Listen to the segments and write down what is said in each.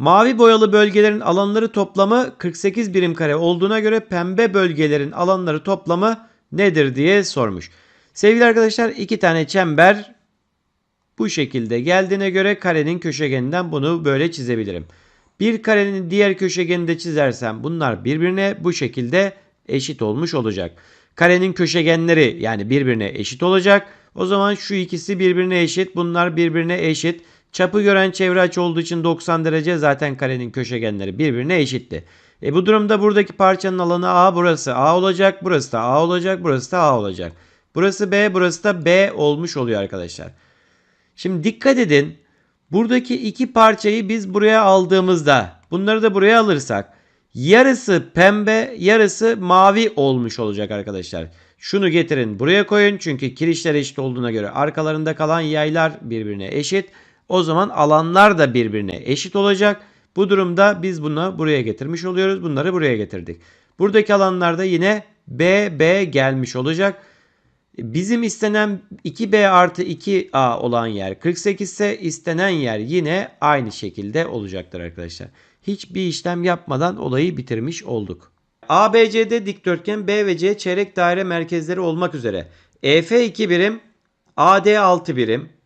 Mavi boyalı bölgelerin alanları toplamı 48 birim kare olduğuna göre pembe bölgelerin alanları toplamı nedir diye sormuş. Sevgili arkadaşlar iki tane çember bu şekilde geldiğine göre karenin köşegeninden bunu böyle çizebilirim. Bir karenin diğer köşegenini de çizersem bunlar birbirine bu şekilde eşit olmuş olacak. Karenin köşegenleri yani birbirine eşit olacak. O zaman şu ikisi birbirine eşit. Bunlar birbirine eşit. Çapı gören çevre açı olduğu için 90 derece zaten karenin köşegenleri birbirine eşitti. E bu durumda buradaki parçanın alanı A burası A olacak. Burası da A olacak. Burası da A olacak. Burası B burası da B olmuş oluyor arkadaşlar. Şimdi dikkat edin. Buradaki iki parçayı biz buraya aldığımızda bunları da buraya alırsak yarısı pembe yarısı mavi olmuş olacak arkadaşlar. Şunu getirin buraya koyun çünkü kirişler eşit olduğuna göre arkalarında kalan yaylar birbirine eşit. O zaman alanlar da birbirine eşit olacak. Bu durumda biz bunu buraya getirmiş oluyoruz. Bunları buraya getirdik. Buradaki alanlarda yine B, B gelmiş olacak. Bizim istenen 2B artı 2A olan yer 48 ise istenen yer yine aynı şekilde olacaktır arkadaşlar. Hiçbir işlem yapmadan olayı bitirmiş olduk. ABCD dikdörtgen B ve C çeyrek daire merkezleri olmak üzere. EF 2 birim, AD 6 birim.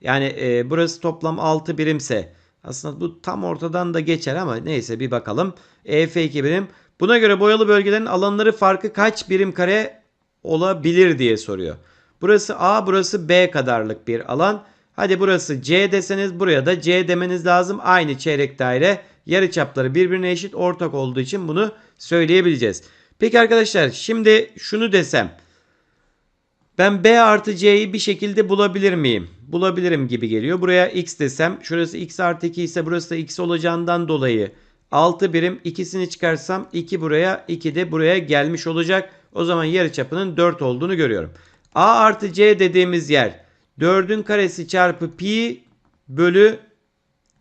Yani e, burası toplam 6 birimse aslında bu tam ortadan da geçer ama neyse bir bakalım. EF 2 birim. Buna göre boyalı bölgelerin alanları farkı kaç birim kare olabilir diye soruyor. Burası A, burası B kadarlık bir alan. Hadi burası C deseniz buraya da C demeniz lazım. Aynı çeyrek daire yarıçapları birbirine eşit ortak olduğu için bunu söyleyebileceğiz. Peki arkadaşlar şimdi şunu desem. Ben B artı C'yi bir şekilde bulabilir miyim? Bulabilirim gibi geliyor. Buraya X desem şurası X artı 2 ise burası da X olacağından dolayı 6 birim ikisini çıkarsam 2 buraya 2 de buraya gelmiş olacak. O zaman yarıçapının 4 olduğunu görüyorum. A artı C dediğimiz yer 4'ün karesi çarpı pi bölü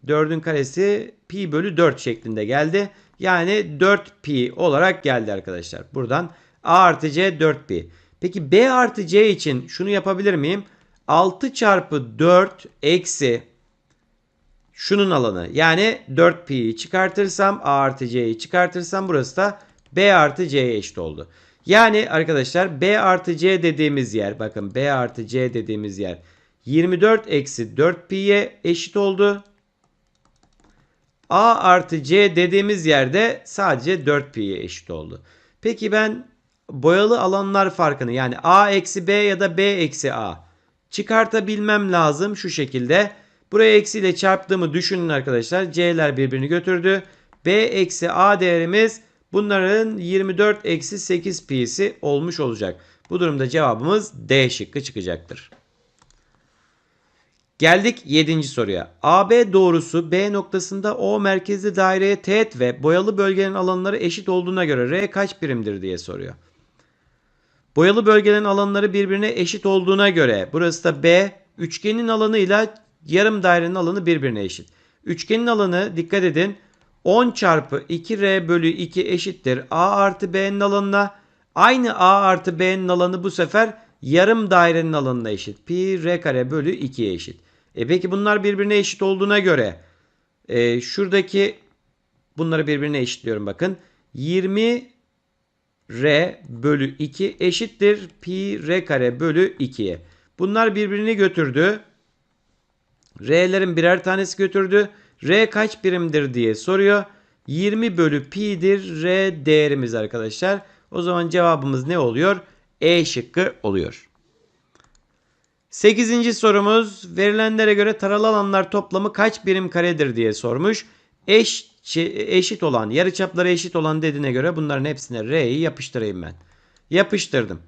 4'ün karesi pi bölü 4 şeklinde geldi. Yani 4 pi olarak geldi arkadaşlar. Buradan A artı C 4 pi. Peki B artı C için şunu yapabilir miyim? 6 çarpı 4 eksi şunun alanı. Yani 4 pi'yi çıkartırsam A artı C'yi çıkartırsam burası da B artı C'ye eşit oldu. Yani arkadaşlar B artı C dediğimiz yer bakın B artı C dediğimiz yer 24 eksi 4 pi'ye eşit oldu. A artı C dediğimiz yerde sadece 4 pi'ye eşit oldu. Peki ben boyalı alanlar farkını yani A eksi B ya da B eksi A çıkartabilmem lazım şu şekilde. Buraya eksiyle çarptığımı düşünün arkadaşlar. C'ler birbirini götürdü. B eksi A değerimiz bunların 24 eksi 8 pi'si olmuş olacak. Bu durumda cevabımız D şıkkı çıkacaktır. Geldik 7. soruya. AB doğrusu B noktasında O merkezli daireye teğet ve boyalı bölgenin alanları eşit olduğuna göre R kaç birimdir diye soruyor. Boyalı bölgelerin alanları birbirine eşit olduğuna göre burası da B üçgenin alanıyla yarım dairenin alanı birbirine eşit. Üçgenin alanı dikkat edin 10 çarpı 2R bölü 2 eşittir A artı B'nin alanına. Aynı A artı B'nin alanı bu sefer yarım dairenin alanına eşit. Pi R kare bölü 2'ye eşit. E peki bunlar birbirine eşit olduğuna göre e, şuradaki bunları birbirine eşitliyorum bakın. 20 R bölü 2 eşittir pi R kare bölü 2'ye. Bunlar birbirini götürdü. R'lerin birer tanesi götürdü. R kaç birimdir diye soruyor. 20 bölü pi'dir R değerimiz arkadaşlar. O zaman cevabımız ne oluyor? E şıkkı oluyor. 8. sorumuz verilenlere göre taralı alanlar toplamı kaç birim karedir diye sormuş. Eş, eşit olan yarıçapları eşit olan dediğine göre bunların hepsine R'yi yapıştırayım ben. Yapıştırdım.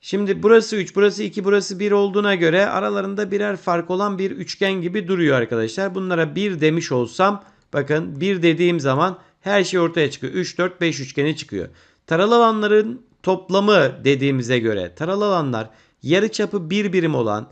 Şimdi burası 3, burası 2, burası 1 olduğuna göre aralarında birer fark olan bir üçgen gibi duruyor arkadaşlar. Bunlara 1 demiş olsam bakın 1 dediğim zaman her şey ortaya çıkıyor. 3, 4, 5 üçgeni çıkıyor. Taralı alanların toplamı dediğimize göre taralı alanlar yarıçapı 1 birim olan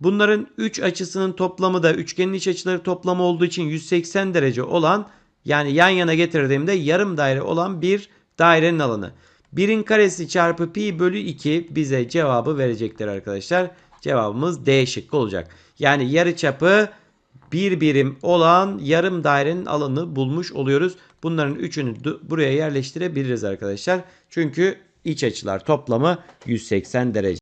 bunların 3 açısının toplamı da üçgenin iç açıları toplamı olduğu için 180 derece olan yani yan yana getirdiğimde yarım daire olan bir dairenin alanı. 1'in karesi çarpı pi bölü 2 bize cevabı verecektir arkadaşlar. Cevabımız D şıkkı olacak. Yani yarıçapı bir birim olan yarım dairenin alanını bulmuş oluyoruz. Bunların üçünü buraya yerleştirebiliriz arkadaşlar. Çünkü iç açılar toplamı 180 derece.